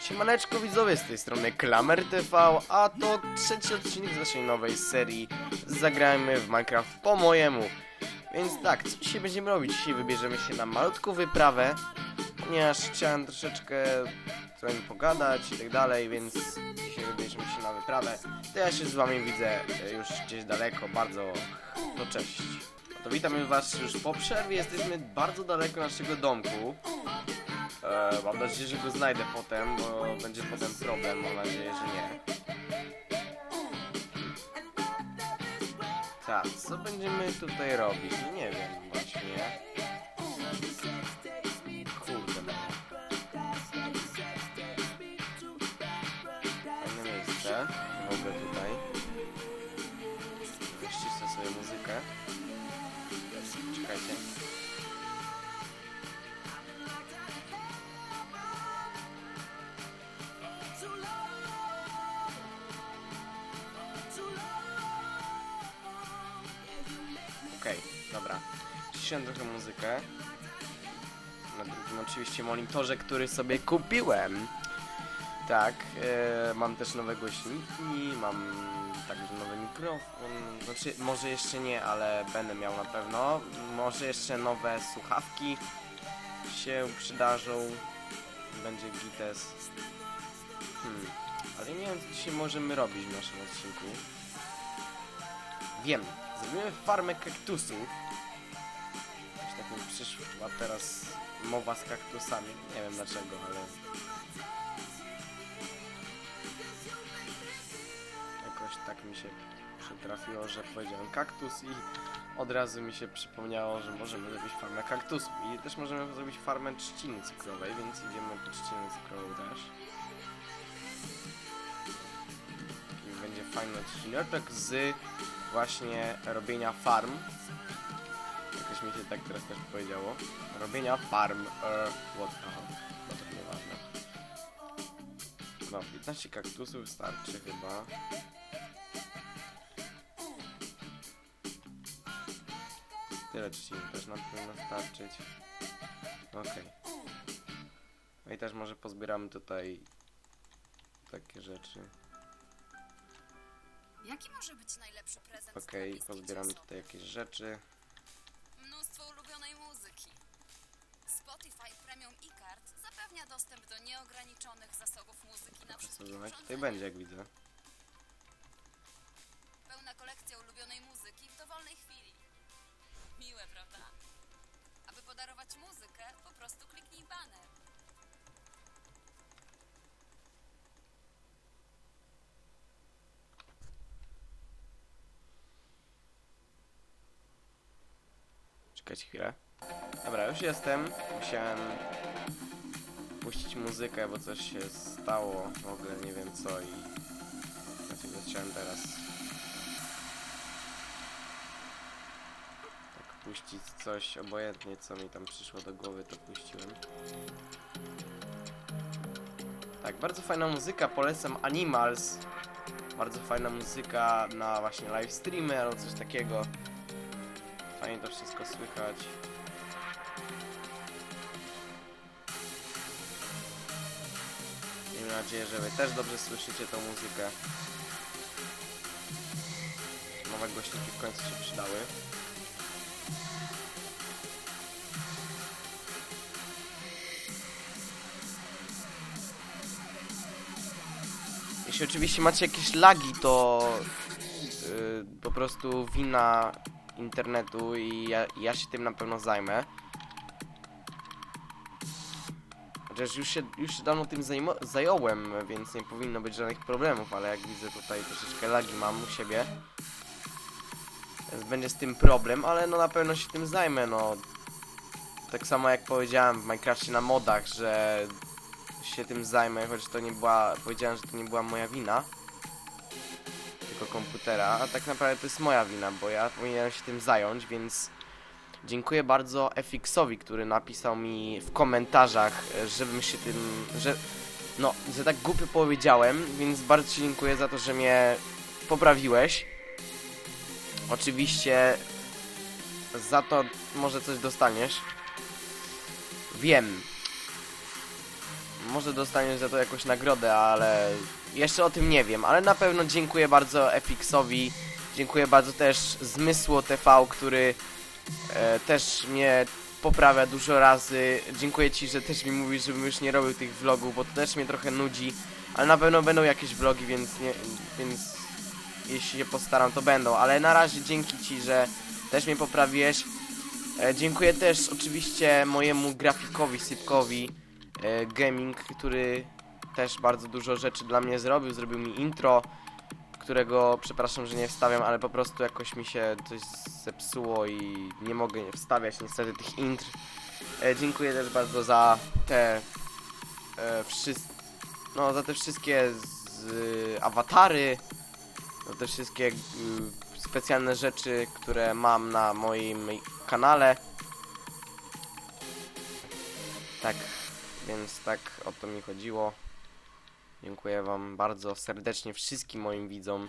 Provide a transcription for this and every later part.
Siemaneczko widzowie, z tej strony Klamer TV, a to trzeci odcinek z naszej nowej serii Zagrajmy w Minecraft po mojemu. Więc tak, co dzisiaj będziemy robić? Dzisiaj wybierzemy się na malutką wyprawę, ponieważ chciałem troszeczkę trochę pogadać i tak dalej, więc dzisiaj wybierzemy się na wyprawę. To ja się z wami widzę e, już gdzieś daleko, bardzo, to cześć. No to witamy was już po przerwie, jesteśmy bardzo daleko naszego domku. E, mam nadzieję, że go znajdę potem, bo będzie potem problem. Mam nadzieję, że nie. Tak, co będziemy tutaj robić? No nie wiem właśnie. Dobra. Ciszyłem trochę muzykę. Na drugim oczywiście monitorze, który sobie kupiłem. Tak, e, mam też nowe głośniki, mam także nowy mikrofon. Znaczy, może jeszcze nie, ale będę miał na pewno. Może jeszcze nowe słuchawki się przydarzą. Będzie gites. Hmm, ale nie wiem, co dzisiaj możemy robić w naszym odcinku. Wiem, zrobimy farmę kaktusów. Coś tak mi przyszło, a teraz mowa z kaktusami. Nie wiem dlaczego, ale... Jakoś tak mi się przytrafiło, że powiedziałem kaktus i od razu mi się przypomniało, że możemy zrobić farmę kaktusów. I też możemy zrobić farmę trzciny cukrowej, więc idziemy po trzcinę cukrową też. I będzie fajny odcineczek z właśnie robienia farm. Jakoś mi się tak teraz też powiedziało. Robienia farm. E, what? Aha, no to nieważne. No, 15 kaktusów starczy chyba. Tyle trzcin też nam powinno starczyć. Okej. No i też może pozbieramy tutaj takie rzeczy. Jaki może być najlepszy prezent? Okej, bliskiej pozbieramy tutaj jakieś rzeczy. Mnóstwo ulubionej muzyki. Spotify Premium e-Card zapewnia dostęp do nieograniczonych zasobów muzyki na wszystkich zobaczyć? Tutaj urządzeniach. będzie, jak widzę. Pełna kolekcja ulubionej muzyki w dowolnej chwili. Miłe, prawda? Aby podarować muzykę, po prostu kliknij banner. Czekać chwilę. Dobra, już jestem. Musiałem puścić muzykę, bo coś się stało. W ogóle nie wiem co i dlatego chciałem teraz tak puścić coś obojętnie co mi tam przyszło do głowy, to puściłem. Tak, bardzo fajna muzyka, polecam Animals. Bardzo fajna muzyka na właśnie live streamy albo coś takiego. Fajnie to wszystko słychać. Miejmy nadzieję, że wy też dobrze słyszycie tą muzykę. Nowe głośniki w końcu się przydały. Jeśli oczywiście macie jakieś lagi, to yy, po prostu wina internetu i ja, ja się tym na pewno zajmę. Chociaż już się, już się dawno tym zająłem, więc nie powinno być żadnych problemów, ale jak widzę tutaj troszeczkę lagi mam u siebie. Więc będzie z tym problem, ale no na pewno się tym zajmę, no. Tak samo jak powiedziałem w Minecrafcie na modach, że się tym zajmę, choć to nie była, powiedziałem, że to nie była moja wina komputera, a tak naprawdę to jest moja wina, bo ja powinienem się tym zająć, więc dziękuję bardzo FX-owi, który napisał mi w komentarzach, e, żebym się tym, że no, że tak głupio powiedziałem, więc bardzo Ci dziękuję za to, że mnie poprawiłeś. Oczywiście za to może coś dostaniesz. Wiem. Może dostaniesz za to jakąś nagrodę, ale jeszcze o tym nie wiem, ale na pewno dziękuję bardzo Epixowi, dziękuję bardzo też Zmysło TV, który e, też mnie poprawia dużo razy. Dziękuję Ci, że też mi mówisz, żebym już nie robił tych vlogów, bo to też mnie trochę nudzi, ale na pewno będą jakieś vlogi, więc nie, więc jeśli się postaram, to będą, ale na razie dzięki Ci, że też mnie poprawiłeś. E, dziękuję też oczywiście mojemu grafikowi, Sypkowi Gaming, który też bardzo dużo rzeczy dla mnie zrobił. Zrobił mi intro, którego przepraszam, że nie wstawiam, ale po prostu jakoś mi się coś zepsuło i nie mogę wstawiać niestety tych intr. E, dziękuję też bardzo za te e, wszystkie, no za te wszystkie z, awatary, za te wszystkie specjalne rzeczy, które mam na moim kanale. Tak, więc tak o to mi chodziło. Dziękuję Wam bardzo serdecznie wszystkim moim widzom.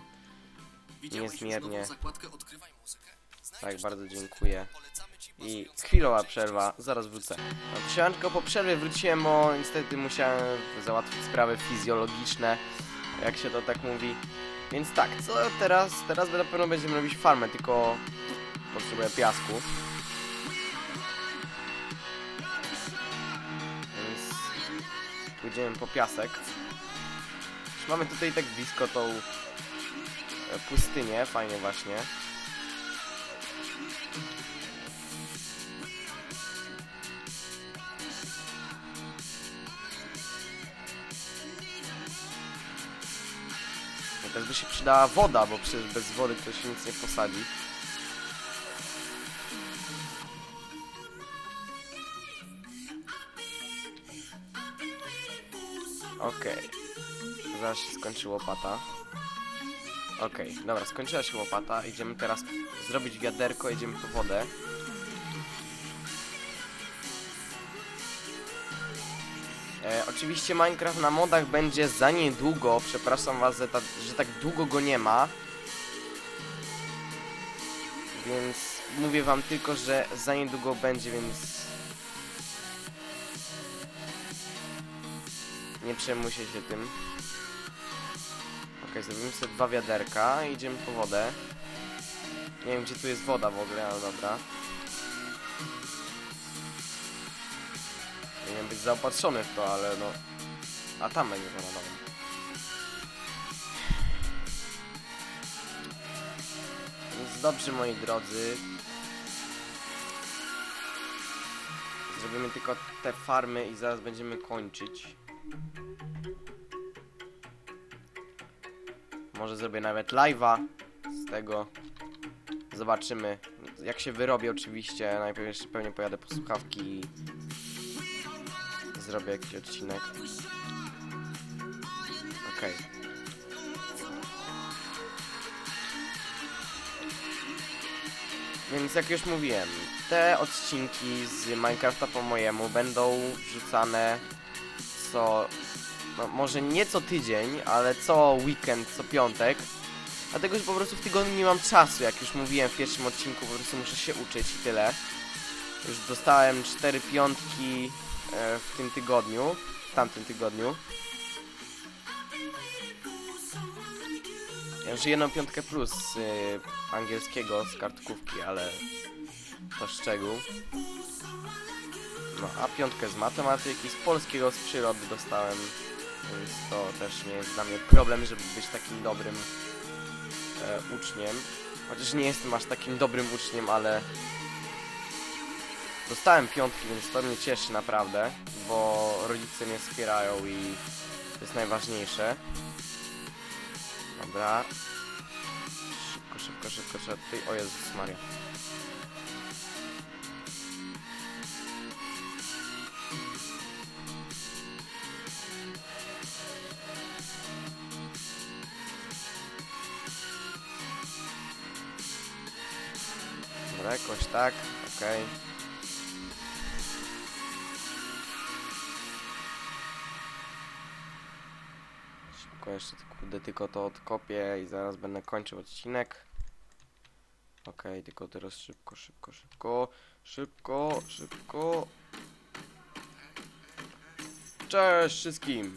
Niezmiernie. Tak, bardzo dziękuję. I chwilowa przerwa, zaraz wrócę. No, Siemanko, po przerwie wróciłem, bo niestety musiałem załatwić sprawy fizjologiczne, jak się to tak mówi. Więc tak, co teraz? Teraz na pewno będziemy robić farmę, tylko potrzebuję piasku. Pójdziemy po piasek. Mamy tutaj tak blisko tą e, pustynię, fajnie właśnie. Teraz by się przydała woda, bo przecież bez wody to się nic nie posadzi. Okej. Zaraz się skończy łopata. Okej, dobra, skończyła się łopata. Idziemy teraz zrobić wiaderko, idziemy po wodę. E, oczywiście Minecraft na modach będzie za niedługo. Przepraszam was, że, ta, że tak długo go nie ma. Więc mówię wam tylko, że za niedługo będzie, więc... Nie przejmujcie się tym. Okej, zrobimy sobie dwa wiaderka i idziemy po wodę. Nie wiem, gdzie tu jest woda w ogóle, ale dobra. Powinien być zaopatrzony w to, ale no... A tam będzie woda, dobra. Więc dobrze, moi drodzy. Zrobimy tylko te farmy i zaraz będziemy kończyć. Może zrobię nawet live'a z tego. Zobaczymy. Jak się wyrobię oczywiście. Najpierw jeszcze pewnie pojadę po słuchawki i zrobię jakiś odcinek. Okej. Więc jak już mówiłem, te odcinki z Minecrafta po mojemu będą wrzucane co... No, może nie co tydzień, ale co weekend, co piątek. Dlatego, że po prostu w tygodniu nie mam czasu, jak już mówiłem w pierwszym odcinku, po prostu muszę się uczyć i tyle. Już dostałem cztery piątki e, w tym tygodniu, w tamtym tygodniu. Ja już jedną piątkę plus z y, angielskiego, z kartkówki, ale to szczegół. A piątkę z matematyki, z polskiego, z przyrody dostałem, więc to też nie jest dla mnie problem, żeby być takim dobrym e, uczniem. Chociaż nie jestem aż takim dobrym uczniem, ale dostałem piątki, więc to mnie cieszy naprawdę, bo rodzice mnie wspierają i to jest najważniejsze. Dobra. Szybko, szybko, szybko tutaj... O Jezus Maria. Jakoś tak, okej. Szybko jeszcze kurde, tylko to odkopię i zaraz będę kończył odcinek. Okej, tylko teraz szybko, szybko, szybko, szybko, szybko. Cześć wszystkim!